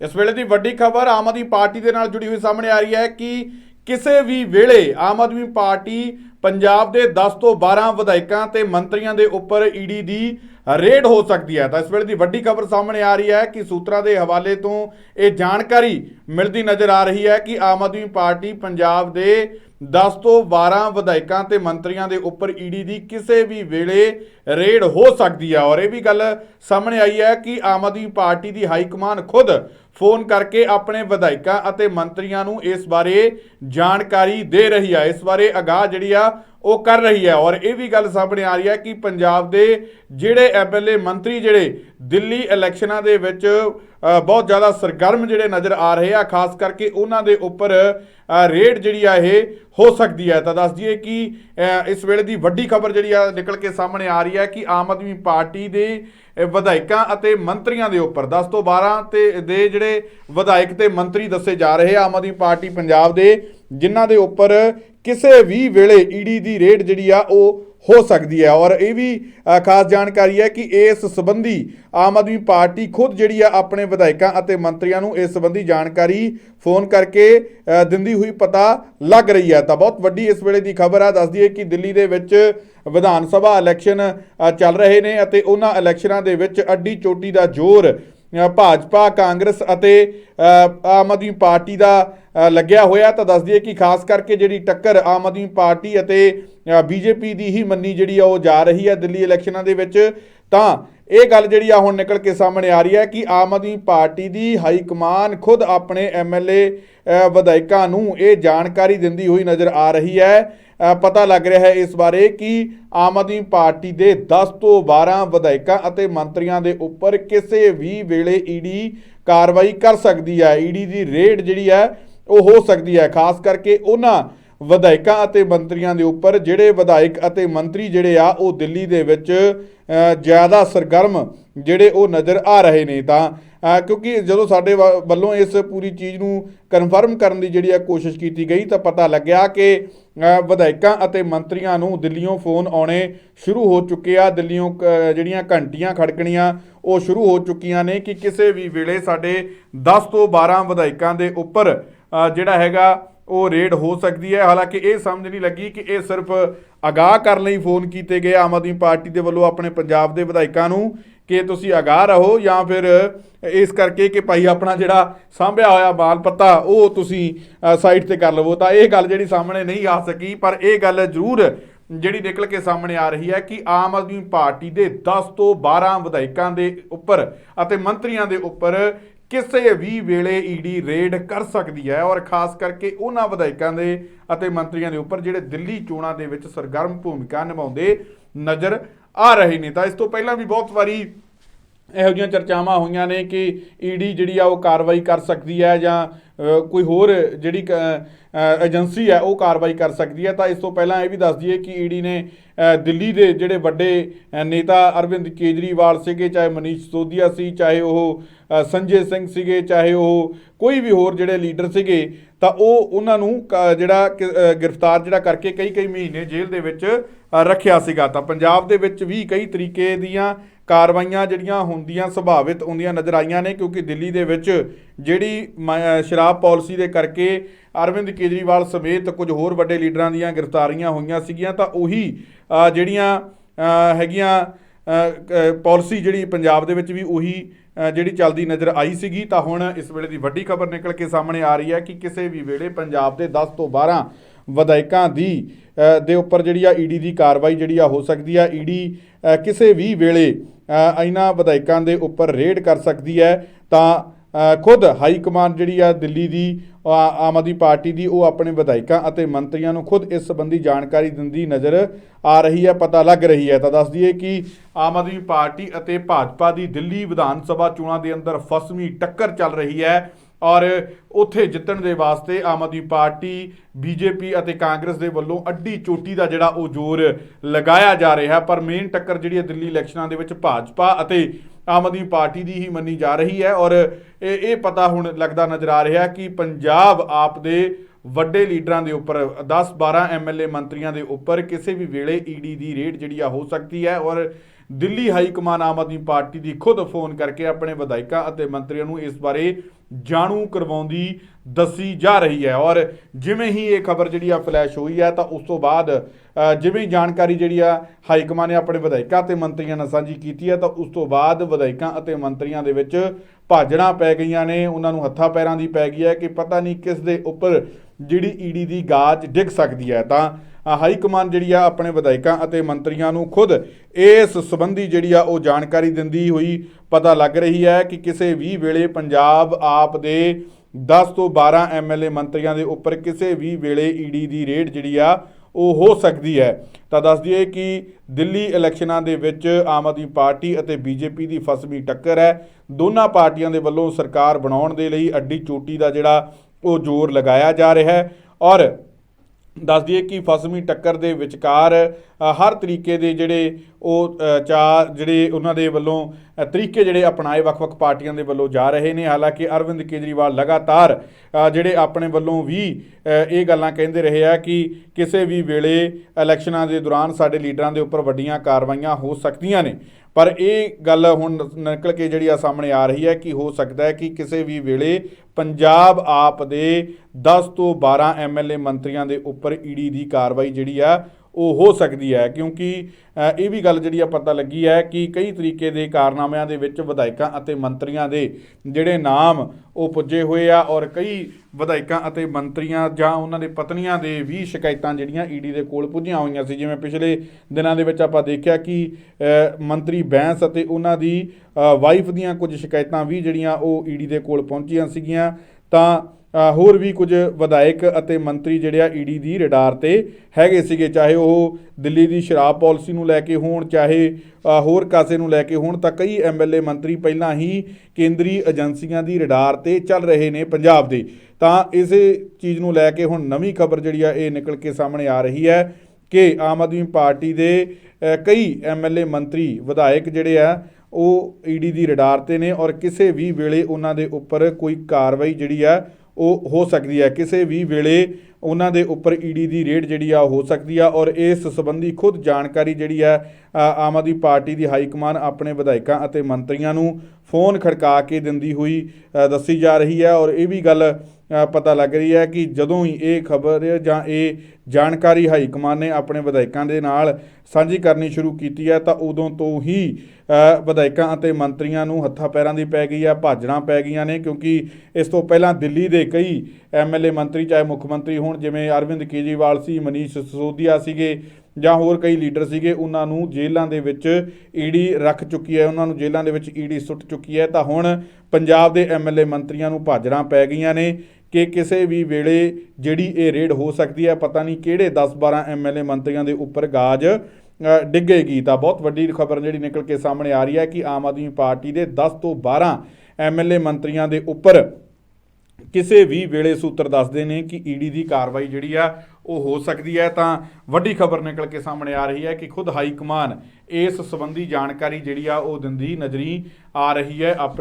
ਇਸ ਵੇਲੇ ਦੀ ਵੱਡੀ ਖਬਰ ਆਮ ਆਦਮੀ ਪਾਰਟੀ ਦੇ ਨਾਲ ਜੁੜੀ ਹੋਈ ਸਾਹਮਣੇ ਆ ਰਹੀ ਹੈ ਕਿ ਕਿਸੇ ਵੀ ਵੇਲੇ ਆਮ ਆਦਮੀ ਪਾਰਟੀ ਪੰਜਾਬ ਦੇ 10 ਤੋਂ 12 ਵਿਧਾਇਕਾਂ ਤੇ ਮੰਤਰੀਆਂ ਦੇ ਉੱਪਰ ਈਡੀ ਦੀ ਰੇਡ ਹੋ ਸਕਦੀ ਹੈ। ਤਾਂ ਇਸ ਵੇਲੇ ਦੀ ਵੱਡੀ ਖਬਰ ਸਾਹਮਣੇ ਆ ਰਹੀ ਹੈ ਕਿ ਸੂਤਰਾਂ ਦੇ ਹਵਾਲੇ ਤੋਂ ਇਹ ਜਾਣਕਾਰੀ ਮਿਲਦੀ ਨਜ਼ਰ ਆ ਰਹੀ ਹੈ ਕਿ ਆਮ ਆਦਮੀ ਪਾਰਟੀ ਪੰਜਾਬ ਦੇ 10 ਤੋਂ 12 ਵਿਧਾਇਕਾਂ ਤੇ ਮੰਤਰੀਆਂ ਦੇ ਉੱਪਰ ਈਡੀ ਦੀ ਕਿਸੇ ਵੀ ਵੇਲੇ ਰੇਡ ਹੋ ਸਕਦੀ ਹੈ ਔਰ ਇਹ ਵੀ ਗੱਲ ਸਾਹਮਣੇ ਆਈ ਹੈ ਕਿ ਆਮ ਆਦਮੀ ਪਾਰਟੀ ਦੀ ਹਾਈ ਕਮਾਨ ਖੁਦ ਫੋਨ ਕਰਕੇ ਆਪਣੇ ਵਿਧਾਇਕਾਂ ਅਤੇ ਮੰਤਰੀਆਂ ਨੂੰ ਇਸ ਬਾਰੇ ਜਾਣਕਾਰੀ ਦੇ ਰਹੀ ਹੈ ਇਸ ਬਾਰੇ ਅਗਾਹ ਜਿਹੜੀ ਆ ਉਹ ਕਰ ਰਹੀ ਹੈ। ਔਰ ਇਹ ਵੀ ਗੱਲ ਸਾਹਮਣੇ ਆ ਰਹੀ ਹੈ ਕਿ ਪੰਜਾਬ ਦੇ ਜਿਹੜੇ ਐਮਐਲਏ ਮੰਤਰੀ ਜਿਹੜੇ ਦਿੱਲੀ ਇਲੈਕਸ਼ਨਾਂ ਦੇ ਵਿੱਚ ਬਹੁਤ ਜ਼ਿਆਦਾ ਸਰਗਰਮ ਜਿਹੜੇ ਨਜ਼ਰ ਆ ਰਹੇ ਆ ਖਾਸ ਕਰਕੇ ਉਹਨਾਂ ਦੇ ਉੱਪਰ ਅ, ਰੇਡ ਜਿਹੜੀ ਆ ਇਹ ਹੋ ਸਕਦੀ ਹੈ। ਤਾਂ ਦੱਸ ਦਈਏ ਕਿ ਇਸ ਵੇਲੇ ਦੀ ਵੱਡੀ ਖਬਰ ਜਿਹੜੀ ਆ ਨਿਕਲ ਕੇ ਸਾਹਮਣੇ ਆ ਰਹੀ ਹੈ ਕਿ ਆਮ ਆਦਮੀ ਪਾਰਟੀ ਦੇ ਵਿਧਾਇਕਾਂ ਅਤੇ ਮੰਤਰੀਆਂ ਦੇ ਉੱਪਰ 10 ਤੋਂ 12 ਤੇ ਦੇ ਜਿਹੜੇ ਵਿਧਾਇਕ ਤੇ ਮੰਤਰੀ ਦੱਸੇ ਜਾ ਰਹੇ ਆ ਆਮ ਆਦਮੀ ਪਾਰਟੀ ਪੰਜਾਬ ਦੇ ਜਿਨ੍ਹਾਂ ਦੇ ਉੱਪਰ ਕਿਸੇ ਵੀ ਵੇਲੇ ਈਡੀ ਦੀ ਰੇਡ ਜਿਹੜੀ ਆ ਉਹ ਹੋ ਸਕਦੀ ਹੈ। ਔਰ ਇਹ ਵੀ ਖਾਸ ਜਾਣਕਾਰੀ ਹੈ ਕਿ ਇਸ ਸੰਬੰਧੀ ਆਮ ਆਦਮੀ ਪਾਰਟੀ ਖੁਦ ਜਿਹੜੀ ਆ ਆਪਣੇ ਵਿਧਾਇਕਾਂ ਅਤੇ ਮੰਤਰੀਆਂ ਨੂੰ ਇਸ ਸੰਬੰਧੀ ਜਾਣਕਾਰੀ ਫੋਨ ਕਰਕੇ ਦਿੰਦੀ ਹੋਈ ਪਤਾ ਲੱਗ ਰਹੀ ਹੈ। ਤਾਂ ਬਹੁਤ ਵੱਡੀ ਇਸ ਵੇਲੇ ਦੀ ਖਬਰ ਆ। ਦੱਸਦੀ ਹੈ ਕਿ ਦਿੱਲੀ ਦੇ ਵਿੱਚ ਵਿਧਾਨ ਸਭਾ ਇਲੈਕਸ਼ਨ ਚੱਲ ਰਹੇ ਨੇ ਅਤੇ ਉਹਨਾਂ ਇਲੈਕਸ਼ਨਾਂ ਦੇ ਵਿੱਚ ਅੱਡੀ ਚੋਟੀ ਦਾ ਜ਼ੋਰ ਭਾਜਪਾ, ਕਾਂਗਰਸ ਅਤੇ ਆਮ ਆਦਮੀ ਪਾਰਟੀ ਦਾ ਲੱਗਿਆ ਹੋਇਆ ਤਾਂ ਦੱਸ ਦਈਏ ਕਿ ਖਾਸ ਕਰਕੇ ਜਿਹੜੀ ਟੱਕਰ ਆਮ ਆਦਮੀ ਪਾਰਟੀ ਅਤੇ ਬੀਜੇਪੀ ਦੀ ਹੀ ਮੰਨੀ ਜਿਹੜੀ ਆ ਉਹ ਜਾ ਰਹੀ ਹੈ ਦਿੱਲੀ ਇਲੈਕਸ਼ਨਾਂ ਦੇ ਵਿੱਚ, ਤਾਂ ਇਹ ਗੱਲ ਜਿਹੜੀ ਆ ਹੁਣ ਨਿਕਲ ਕੇ ਸਾਹਮਣੇ ਆ ਰਹੀ ਹੈ ਕਿ ਆਮ ਆਦਮੀ ਪਾਰਟੀ ਦੀ ਹਾਈ ਕਮਾਨ ਖੁਦ ਆਪਣੇ ਐਮਐਲਏ ਵਿਧਾਇਕਾਂ ਨੂੰ ਇਹ ਜਾਣਕਾਰੀ ਦਿੰਦੀ ਹੋਈ ਨਜ਼ਰ ਆ ਰਹੀ ਹੈ। ਪਤਾ ਲੱਗ ਰਿਹਾ ਹੈ ਇਸ ਬਾਰੇ ਕਿ ਆਮ ਆਦਮੀ ਪਾਰਟੀ ਦੇ 10 ਤੋਂ 12 ਵਿਧਾਇਕਾਂ ਅਤੇ ਮੰਤਰੀਆਂ ਦੇ ਉੱਪਰ ਕਿਸੇ ਵੀ ਵੇਲੇ ਈਡੀ ਕਾਰਵਾਈ ਕਰ ਸਕਦੀ ਹੈ। ਈਡੀ ਦੀ ਰੇਡ ਜਿਹੜੀ ਹੈ ਉਹ ਹੋ ਸਕਦੀ ਹੈ, ਖਾਸ ਕਰਕੇ ਉਹਨਾਂ ਵਿਧਾਇਕਾਂ ਅਤੇ ਮੰਤਰੀਆਂ ਦੇ ਉੱਪਰ ਜਿਹੜੇ ਵਿਧਾਇਕ ਅਤੇ ਮੰਤਰੀ ਜਿਹੜੇ ਆ, ਉਹ ਦਿੱਲੀ ਦੇ ਵਿੱਚ ਜ਼ਿਆਦਾ ਸਰਗਰਮ ਜਿਹੜੇ ਉਹ ਨਜ਼ਰ ਆ ਰਹੇ ਨੇ ਤਾਂ ਕਿਉਂਕਿ ਜਦੋਂ ਸਾਡੇ ਵ- ਵੱਲੋਂ ਇਸ ਪੂਰੀ ਚੀਜ਼ ਨੂੰ ਕਨਫਰਮ ਕਰਨ ਦੀ ਜਿਹੜੀ ਆ ਕੋਸ਼ਿਸ਼ ਕੀਤੀ ਗਈ, ਤਾਂ ਪਤਾ ਲੱਗਿਆ ਕਿ ਵਿਧਾਇਕਾਂ ਅਤੇ ਮੰਤਰੀਆਂ ਨੂੰ ਦਿੱਲੀੋਂ ਫੋਨ ਆਉਣੇ ਸ਼ੁਰੂ ਹੋ ਚੁੱਕੇ ਆ ਦਿੱਲੀੋਂ ਕ- ਜਿਹੜੀਆਂ ਘੰਟੀਆਂ ਖੜਕਣੀਆਂ, ਉਹ ਸ਼ੁਰੂ ਹੋ ਚੁੱਕੀਆਂ ਨੇ ਕਿ ਕਿਸੇ ਵੀ ਵੇਲੇ ਸਾਡੇ 10 ਤੋਂ 12 ਵਿਧਾਇਕਾਂ ਦੇ ਉੱਪਰ ਜਿਹੜਾ ਹੈਗਾ, ਉਹ ਰੇਡ ਹੋ ਸਕਦੀ ਹੈ। ਹਾਲਾਂਕਿ ਇਹ ਸਮਝ ਨਹੀਂ ਲੱਗੀ ਕਿ ਇਹ ਸਿਰਫ ਅਗਾਹ ਕਰਨ ਲਈ ਫੋਨ ਕੀਤੇ ਗਏ ਆਮ ਆਦਮੀ ਪਾਰਟੀ ਦੇ ਵੱਲੋਂ ਆਪਣੇ ਪੰਜਾਬ ਦੇ ਵਿਧਾਇਕਾਂ ਨੂੰ ਕਿ ਤੁਸੀਂ ਅਗਾਹ ਰਹੋ ਜਾਂ ਫਿਰ ਇਸ ਕਰਕੇ ਕਿ ਭਾਈ ਆਪਣਾ ਜਿਹੜਾ ਸਾਂਭਿਆ ਹੋਇਆ ਮਾਲ ਪੱਤਾ, ਉਹ ਤੁਸੀਂ ਸਾਈਟ ਤੇ ਕਰ ਲਵੋ। ਤਾਂ ਇਹ ਗੱਲ ਜਿਹੜੀ ਸਾਹਮਣੇ ਨਹੀਂ ਆ ਸਕੀ, ਪਰ ਇਹ ਗੱਲ ਜ਼ਰੂਰ ਜਿਹੜੀ ਨਿਕਲ ਕੇ ਸਾਹਮਣੇ ਆ ਰਹੀ ਹੈ ਕਿ ਆਮ ਆਦਮੀ ਪਾਰਟੀ ਦੇ 10 ਤੋਂ 12 ਵਿਧਾਇਕਾਂ ਦੇ ਉੱਪਰ ਅਤੇ ਮੰਤਰੀਆਂ ਦੇ ਉੱਪਰ ਕਿਸੇ ਵੀ ਵੇਲੇ ਈਡੀ ਰੇਡ ਕਰ ਸਕਦੀ ਹੈ ਔਰ ਖਾਸ ਕਰਕੇ ਉਹਨਾਂ ਵਿਧਾਇਕਾਂ ਦੇ ਅਤੇ ਮੰਤਰੀਆਂ ਦੇ ਉੱਪਰ ਜਿਹੜੇ ਦਿੱਲੀ ਚੋਣਾਂ ਦੇ ਵਿੱਚ ਸਰਗਰਮ ਭੂਮਿਕਾ ਨਿਭਾਉਂਦੇ ਨਜ਼ਰ ਆ ਰਹੇ ਨੇ। ਤਾਂ ਇਸ ਤੋਂ ਪਹਿਲਾਂ ਵੀ ਬਹੁਤ ਵਾਰੀ ਇਹੋ ਜਿਹੀਆਂ ਚਰਚਾਵਾਂ ਹੋਈਆਂ ਨੇ ਕਿ ਈਡੀ ਜਿਹੜੀ ਆ ਉਹ ਕਾਰਵਾਈ ਕਰ ਸਕਦੀ ਹੈ ਜਾਂ ਕੋਈ ਹੋਰ ਜਿਹੜੀ ਕ- ਏਜੰਸੀ ਹੈ, ਉਹ ਕਾਰਵਾਈ ਕਰ ਸਕਦੀ ਹੈ। ਤਾਂ ਇਸ ਤੋਂ ਪਹਿਲਾਂ ਇਹ ਵੀ ਦੱਸ ਦਈਏ ਕਿ ਈਡੀ ਨੇ ਦਿੱਲੀ ਦੇ ਜਿਹੜੇ ਵੱਡੇ ਨੇਤਾ ਅਰਵਿੰਦ ਕੇਜਰੀਵਾਲ ਸੀਗੇ, ਚਾਹੇ ਮਨੀਸ਼ ਸਿਸੋਦੀਆ ਸੀ, ਚਾਹੇ ਉਹ ਸੰਜੇ ਸਿੰਘ ਸੀਗੇ, ਚਾਹੇ ਉਹ ਕੋਈ ਵੀ ਹੋਰ ਜਿਹੜੇ ਲੀਡਰ ਸੀਗੇ, ਤਾਂ ਉਹ ਉਹਨਾਂ ਨੂੰ ਕ- ਜਿਹੜਾ ਕਿ- ਗ੍ਰਿਫਤਾਰ ਜਿਹੜਾ ਕਰਕੇ ਕਈ ਕਈ ਮਹੀਨੇ ਜੇਲ੍ਹ ਦੇ ਵਿੱਚ ਰੱਖਿਆ ਸੀਗਾ। ਤਾਂ ਪੰਜਾਬ ਦੇ ਵਿੱਚ ਵੀ ਕਈ ਤਰੀਕੇ ਦੀਆਂ ਕਾਰਵਾਈਆਂ ਜਿਹੜੀਆਂ ਹੁੰਦੀਆਂ, ਸੁਭਾਵਿਤ ਹੁੰਦੀਆਂ ਨਜ਼ਰ ਆਈਆਂ ਨੇ, ਕਿਉਂਕਿ ਦਿੱਲੀ ਦੇ ਵਿੱਚ ਜਿਹੜੀ ਮ- ਸ਼ਰਾਬ ਪਾਲਿਸੀ ਦੇ ਕਰਕੇ ਅਰਵਿੰਦ ਕੇਜਰੀਵਾਲ ਸਮੇਤ ਕੁਝ ਹੋਰ ਵੱਡੇ ਲੀਡਰਾਂ ਦੀਆਂ ਗ੍ਰਿਫਤਾਰੀਆਂ ਹੋਈਆਂ ਸੀਗੀਆਂ, ਤਾਂ ਉਹੀ ਜਿਹੜੀਆਂ ਹੈਗੀਆਂ ਪਾਲਿਸੀ ਜਿਹੜੀ ਪੰਜਾਬ ਦੇ ਵਿੱਚ ਵੀ ਉਹੀ ਜਿਹੜੀ ਚੱਲਦੀ ਨਜ਼ਰ ਆਈ ਸੀਗੀ, ਤਾਂ ਹੁਣ ਇਸ ਵੇਲੇ ਦੀ ਵੱਡੀ ਖਬਰ ਨਿਕਲ ਕੇ ਸਾਹਮਣੇ ਆ ਰਹੀ ਹੈ ਕਿ ਕਿਸੇ ਵੀ ਵੇਲੇ ਪੰਜਾਬ ਦੇ 10 ਤੋਂ 12 ਵਿਧਾਇਕਾਂ ਦੀ ਦੇ ਉੱਪਰ ਜਿਹੜੀ ਆ ਈਡੀ ਦੀ ਕਾਰਵਾਈ ਜਿਹੜੀ ਆ ਹੋ ਸਕਦੀ ਆ ਈਡੀ ਕਿਸੇ ਵੀ ਵੇਲੇ ਇਹਨਾਂ ਵਿਧਾਇਕਾਂ ਦੇ ਉੱਪਰ ਰੇਡ ਕਰ ਸਕਦੀ ਹੈ, ਤਾਂ ਖੁਦ ਹਾਈ ਕਮਾਂਡ ਜਿਹੜੀ ਆ ਦਿੱਲੀ ਦੀ ਆਮ ਆਦਮੀ ਪਾਰਟੀ ਦੀ, ਉਹ ਆਪਣੇ ਵਿਧਾਇਕਾਂ ਅਤੇ ਮੰਤਰੀਆਂ ਨੂੰ ਖੁਦ ਇਸ ਸੰਬੰਧੀ ਜਾਣਕਾਰੀ ਦਿੰਦੀ ਨਜ਼ਰ ਆ ਰਹੀ ਹੈ, ਪਤਾ ਲੱਗ ਰਹੀ ਹੈ। ਤਾਂ ਦੱਸ ਦਈਏ ਕਿ ਆਮ ਆਦਮੀ ਪਾਰਟੀ ਅਤੇ ਭਾਜਪਾ ਦੀ ਦਿੱਲੀ ਵਿਧਾਨ ਸਭਾ ਚੋਣਾਂ ਦੇ ਅੰਦਰ ਫਸਵੀਂ ਟੱਕਰ ਚੱਲ ਰਹੀ ਹੈ। ਔਰ ਉੱਥੇ ਜਿੱਤਣ ਦੇ ਵਾਸਤੇ ਆਮ ਆਦਮੀ ਪਾਰਟੀ, ਬੀਜੇਪੀ ਅਤੇ ਕਾਂਗਰਸ ਦੇ ਵੱਲੋਂ ਅੱਡੀ ਚੋਟੀ ਦਾ ਜਿਹੜਾ ਉਹ ਜ਼ੋਰ ਲਗਾਇਆ ਜਾ ਰਿਹਾ ਪਰ ਮੇਨ ਟੱਕਰ ਜਿਹੜੀ ਹੈ ਦਿੱਲੀ ਇਲੈਕਸ਼ਨਾਂ ਦੇ ਵਿੱਚ ਭਾਜਪਾ ਅਤੇ ਆਮ ਆਦਮੀ ਪਾਰਟੀ ਦੀ ਹੀ ਮੰਨੀ ਜਾ ਰਹੀ ਹੈ ਔਰ ਇਹ ਇਹ ਪਤਾ ਹੁਣ ਲੱਗਦਾ ਨਜ਼ਰ ਆ ਰਿਹਾ ਕਿ ਪੰਜਾਬ ਆਪ ਦੇ ਵੱਡੇ ਲੀਡਰਾਂ ਦੇ ਉੱਪਰ 10 12 ਐਮਐਲਏ ਮੰਤਰੀਆਂ ਦੇ ਉੱਪਰ ਕਿਸੇ ਵੀ ਵੇਲੇ ਈਡੀ ਦੀ ਰੇਡ ਜਿਹੜੀ ਆ ਹੋ ਸਕਦੀ ਹੈ ਔਰ Delhi high command Aam Aadmi party ਦੀ ਖੁਦ ਫੋਨ ਕਰਕੇ ਆਪਣੇ ਵਿਧਾਇਕਾਂ ਅਤੇ ਮੰਤਰੀਆਂ ਨੂੰ ਇਸ ਬਾਰੇ ਜਾਣੂ ਕਰਵਾਉਂਦੀ ਦੱਸੀ ਜਾ ਰਹੀ ਹੈ। ਔਰ ਜਿਵੇਂ ਹੀ ਇਹ ਖਬਰ ਜਿਹੜੀ ਆ ਫਲੈਸ਼ ਹੋਈ ਹੈ ਤਾਂ ਉਸ ਤੋਂ ਬਾਅਦ ਜਿਵੇਂ ਹੀ ਜਾਣਕਾਰੀ ਜਿਹੜੀ ਆ ਹਾਈਕਮਾਨ ਨੇ ਆਪਣੇ ਵਿਧਾਇਕਾਂ ਤੇ ਮੰਤਰੀਆਂ ਨਾਲ ਸਾਂਝੀ ਕੀਤੀ ਹੈ ਤਾਂ ਉਸ ਤੋਂ ਬਾਅਦ ਵਿਧਾਇਕਾਂ ਅਤੇ ਮੰਤਰੀਆਂ ਦੇ ਵਿੱਚ ਭਾਜੜਾਂ ਪੈ ਗਈਆਂ ਨੇ। ਉਹਨਾਂ ਨੂੰ ਹੱਥਾਂ ਪੈਰਾਂ ਦੀ ਪੈ ਗਈ ਹੈ ਕਿ ਪਤਾ ਨਹੀਂ ਕਿਸ ਦੇ ਉੱਪਰ ਜਿਹੜੀ ਈਡੀ ਦੀ ਗਾਜ ਡਿੱਗ ਸਕਦੀ ਹੈ। ਤਾਂ ਹਾਈ ਕਮਾਨ ਜਿਹੜੀ ਆ ਆਪਣੇ ਵਿਧਾਇਕਾਂ ਅਤੇ ਮੰਤਰੀਆਂ ਨੂੰ ਖੁਦ ਇਸ ਸੰਬੰਧੀ ਜਿਹੜੀ ਆ ਉਹ ਜਾਣਕਾਰੀ ਦਿੰਦੀ ਹੋਈ ਪਤਾ ਲੱਗ ਰਹੀ ਹੈ ਕਿ ਕਿਸੇ ਵੀ ਵੇਲੇ ਪੰਜਾਬ ਆਪ ਦੇ 10 ਤੋਂ 12 ਐਮਐਲਏ ਮੰਤਰੀਆਂ ਦੇ ਉੱਪਰ ਕਿਸੇ ਵੀ ਵੇਲੇ ਈਡੀ ਦੀ ਰੇਡ ਜਿਹੜੀ ਆ ਉਹ ਹੋ ਸਕਦੀ ਹੈ। ਤਾਂ ਦੱਸ ਦਈਏ ਕਿ ਦਿੱਲੀ ਇਲੈਕਸ਼ਨਾਂ ਦੇ ਵਿੱਚ ਆਮ ਆਦਮੀ ਪਾਰਟੀ ਅਤੇ ਬੀਜੇਪੀ ਦੀ ਫਸਮੀ ਟੱਕਰ ਹੈ। ਦੋਨਾਂ ਪਾਰਟੀਆਂ ਦੇ ਵੱਲੋਂ ਸਰਕਾਰ ਬਣਾਉਣ ਦੇ ਲਈ ਅੱਡੀ ਚੋਟੀ ਦਾ ਜਿਹੜਾ ਉਹ ਜ਼ੋਰ ਲਗਾਇਆ ਜਾ ਰਿਹਾ ਹੈ ਔਰ ਦੱਸ ਦਈਏ ਕਿ ਫਸਮੀ ਟੱਕਰ ਦੇ ਵਿਚਕਾਰ ਹਰ ਤਰੀਕੇ ਦੇ ਜਿਹੜੇ ਉਹ ਅ, ਚਾਰ ਜਿਹੜੇ ਉਹਨਾਂ ਦੇ ਵੱਲੋਂ ਤਰੀਕੇ ਜਿਹੜੇ ਅਪਣਾਏ ਵੱਖ-ਵੱਖ ਪਾਰਟੀਆਂ ਦੇ ਵੱਲੋਂ ਜਾ ਰਹੇ ਨੇ। ਹਾਲਾਂਕਿ ਅਰਵਿੰਦ ਕੇਜਰੀਵਾਲ ਲਗਾਤਾਰ ਜਿਹੜੇ ਆਪਣੇ ਵੱਲੋਂ ਵੀ ਇਹ ਗੱਲਾਂ ਕਹਿੰਦੇ ਰਹੇ ਆ ਕਿ ਕਿਸੇ ਵੀ ਵੇਲੇ ਇਲੈਕਸ਼ਨਾਂ ਦੇ ਦੌਰਾਨ ਸਾਡੇ ਲੀਡਰਾਂ ਦੇ ਉੱਪਰ ਵੱਡੀਆਂ ਕਾਰਵਾਈਆਂ ਹੋ ਸਕਦੀਆਂ ਨੇ। ਪਰ ਇਹ ਗੱਲ ਹੁਣ ਨਿਕਲ ਕੇ ਜਿਹੜੀ ਆ ਸਾਹਮਣੇ ਆ ਰਹੀ ਹੈ ਕਿ ਹੋ ਸਕਦਾ ਹੈ ਕਿ ਕਿਸੇ ਵੀ ਵੇਲੇ ਪੰਜਾਬ ਆਪ ਦੇ 10 ਤੋਂ 12 ਐਮਐਲਏ ਮੰਤਰੀਆਂ ਦੇ ਉੱਪਰ ਈਡੀ ਦੀ ਕਾਰਵਾਈ ਜਿਹੜੀ ਆ ਉਹ ਹੋ ਸਕਦੀ ਹੈ, ਕਿਉਂਕਿ ਇਹ ਵੀ ਗੱਲ ਜਿਹੜੀ ਆ ਪਤਾ ਲੱਗੀ ਹੈ ਕਿ ਕਈ ਤਰੀਕੇ ਦੇ ਕਾਰਨਾਮਿਆਂ ਦੇ ਵਿੱਚ ਵਿਧਾਇਕਾਂ ਅਤੇ ਮੰਤਰੀਆਂ ਦੇ ਜਿਹੜੇ ਨਾਮ ਉਹ ਪੁੱਜੇ ਹੋਏ ਆ ਔਰ ਕਈ ਵਿਧਾਇਕਾਂ ਅਤੇ ਮੰਤਰੀਆਂ ਜਾਂ ਉਹਨਾਂ ਦੇ ਪਤਨੀਆਂ ਦੇ ਵੀ ਸ਼ਿਕਾਇਤਾਂ ਜਿਹੜੀਆਂ ਈਡੀ ਦੇ ਕੋਲ ਪੁੱਜੀਆਂ ਹੋਈਆਂ ਸੀ। ਜਿਵੇਂ ਪਿਛਲੇ ਦਿਨਾਂ ਦੇ ਵਿੱਚ ਆਪਾਂ ਦੇਖਿਆ ਕਿ ਮੰਤਰੀ ਬੈਂਸ ਅਤੇ ਉਹਨਾਂ ਦੀ ਵਾਈਫ ਦੀਆਂ ਕੁਝ ਸ਼ਿਕਾਇਤਾਂ ਵੀ ਜਿਹੜੀਆਂ ਉਹ ਈਡੀ ਦੇ ਕੋਲ ਪਹੁੰਚੀਆਂ ਸੀਗੀਆਂ। ਤਾਂ ਹੋਰ ਵੀ ਕੁਝ ਵਿਧਾਇਕ ਅਤੇ ਮੰਤਰੀ ਜਿਹੜੇ ਆ ਈਡੀ ਦੀ ਰਡਾਰ ਤੇ ਹੈਗੇ ਸੀਗੇ ਚਾਹੇ ਉਹ ਦਿੱਲੀ ਦੀ ਸ਼ਰਾਬ ਪਾਲਿਸੀ ਨੂੰ ਲੈ ਕੇ ਹੋਣ ਚਾਹੇ ਹੋਰ ਕਾਸੇ ਨੂੰ ਲੈ ਕੇ ਹੋਣ ਤਾਂ ਕਈ ਐਮਐਲਏ ਮੰਤਰੀ ਪਹਿਲਾਂ ਹੀ ਕੇਂਦਰੀ ਏਜੰਸੀਆਂ ਦੀ ਰਡਾਰ ਤੇ ਚੱਲ ਰਹੇ ਨੇ ਪੰਜਾਬ ਦੇ। ਤਾਂ ਇਸੇ ਚੀਜ਼ ਨੂੰ ਲੈ ਕੇ ਹੁਣ ਨਵੀਂ ਖਬਰ ਜਿਹੜੀ ਆ ਇਹ ਨਿਕਲ ਕੇ ਸਾਹਮਣੇ ਆ ਰਹੀ ਹੈ ਕਿ ਆਮ ਆਦਮੀ ਪਾਰਟੀ ਦੇ ਅ, ਕਈ ਐਮਐਲਏ ਮੰਤਰੀ ਵਿਧਾਇਕ ਜਿਹੜੇ ਆ ਉਹ ਈਡੀ ਦੀ ਰਡਾਰ ਤੇ ਨੇ ਔਰ ਕਿਸੇ ਵੀ ਵੇਲੇ ਉਹਨਾਂ ਦੇ ਉੱਪਰ ਕੋਈ ਕਾਰਵਾਈ ਜਿਹੜੀ ਆ ਉਹ ਹੋ ਸਕਦੀ ਹੈ। ਕਿਸੇ ਵੀ ਵੇਲੇ ਉਹਨਾਂ ਦੇ ਉੱਪਰ ਈਡੀ ਦੀ ਰੇਡ ਜਿਹੜੀ ਆ ਉਹ ਹੋ ਸਕਦੀ ਆ ਔਰ ਇਸ ਸੰਬੰਧੀ ਖੁਦ ਜਾਣਕਾਰੀ ਜਿਹੜੀ ਆ ਆਮ ਆਦਮੀ ਪਾਰਟੀ ਦੀ ਹਾਈ ਕਮਾਨ ਆਪਣੇ ਵਿਧਾਇਕਾਂ ਅਤੇ ਮੰਤਰੀਆਂ ਨੂੰ ਫੋਨ ਖੜਕਾ ਕੇ ਦਿੰਦੀ ਹੋਈ ਦੱਸੀ ਜਾ ਰਹੀ ਹੈ ਔਰ ਇਹ ਵੀ ਗੱਲ ਪਤਾ ਲੱਗ ਰਹੀ ਹੈ ਕਿ ਜਦੋਂ ਹੀ ਇਹ ਖਬਰ ਜਾਂ ਇਹ ਜਾਣਕਾਰੀ ਹਾਈ ਕਮਾਨ ਨੇ ਆਪਣੇ ਵਿਧਾਇਕਾਂ ਦੇ ਨਾਲ ਸਾਂਝੀ ਕਰਨੀ ਸ਼ੁਰੂ ਕੀਤੀ ਹੈ ਤਾਂ ਉਦੋਂ ਤੋਂ ਹੀ ਵਿਧਾਇਕਾਂ ਅਤੇ ਮੰਤਰੀਆਂ ਨੂੰ ਹੱਥਾਂ ਪੈਰਾਂ ਦੀ ਪੈ ਗਈ ਹੈ ਭਾਜਣਾ ਪੈ ਗਈਆਂ ਨੇ ਕਿਉਂਕਿ ਇਸ ਤੋਂ ਪਹਿਲਾਂ ਦਿੱਲੀ ਦੇ ਕਈ ਐਮਐਲਏ ਮੰਤਰੀ ਚਾਹੇ ਮੁੱਖ ਮੰਤਰੀ ਹੋਣ, ਜਿਵੇਂ ਅਰਵਿੰਦ ਕੇਜਰੀਵਾਲ ਸੀ, ਮਨੀਸ਼ ਸਿਸੋਦੀਆ ਸੀਗੇ ਜਾਂ ਹੋਰ ਕਈ ਲੀਡਰ ਸੀਗੇ, ਉਹਨਾਂ ਨੂੰ ਜੇਲ੍ਹਾਂ ਦੇ ਵਿੱਚ ਈਡੀ ਰੱਖ ਚੁੱਕੀ ਹੈ, ਉਹਨਾਂ ਨੂੰ ਜੇਲ੍ਹਾਂ ਦੇ ਵਿੱਚ ਈਡੀ ਸੁੱਟ ਚੁੱਕੀ ਹੈ। ਤਾਂ ਹੁਣ ਪੰਜਾਬ ਦੇ ਐਮਐਲਏ ਮੰਤਰੀਆਂ ਨੂੰ ਭਾਜੜਾਂ ਪੈ ਗਈਆਂ ਨੇ ਕਿ ਕਿਸੇ ਵੀ ਵੇਲੇ ਜਿਹੜੀ ਇਹ ਰੇਡ ਹੋ ਸਕਦੀ ਹੈ, ਪਤਾ ਨਹੀਂ ਕਿਹੜੇ 10-12 ਐਮਐਲਏ ਮੰਤਰੀਆਂ ਦੇ ਉੱਪਰ ਗਾਜ ਡਿੱਗੇਗੀ। ਤਾਂ ਬਹੁਤ ਵੱਡੀ ਖਬਰ ਜਿਹੜੀ ਨਿਕਲ ਕੇ ਸਾਹਮਣੇ ਆ ਰਹੀ ਹੈ ਕਿ ਆਮ ਆਦਮੀ ਪਾਰਟੀ ਦੇ 10 ਤੋਂ 12 ਐਮਐਲਏ ਮੰਤਰੀਆਂ ਦੇ ਉੱਪਰ ਕਿਸੇ ਵੀ ਵੇਲੇ ਸੂਤਰ ਦੱਸਦੇ ਨੇ ਕਿ ਈਡੀ ਦੀ ਕਾਰਵਾਈ ਜਿਹੜੀ ਆ ਉਹ ਹੋ ਸਕਦੀ ਹੈ। ਤਾਂ ਵੱਡੀ ਖਬਰ ਨਿਕਲ ਕੇ ਸਾਹਮਣੇ ਆ ਰਹੀ ਹੈ ਕਿ ਖੁਦ ਹਾਈ ਕਮਾਨ ਇਸ ਸੰਬੰਧੀ ਜਾਣਕਾਰੀ ਜਿਹੜੀ ਆ ਉਹ ਦਿੰਦੀ ਨਜ਼ਰੀ ਆ ਰਹੀ ਹੈ। ਆਪਣੇ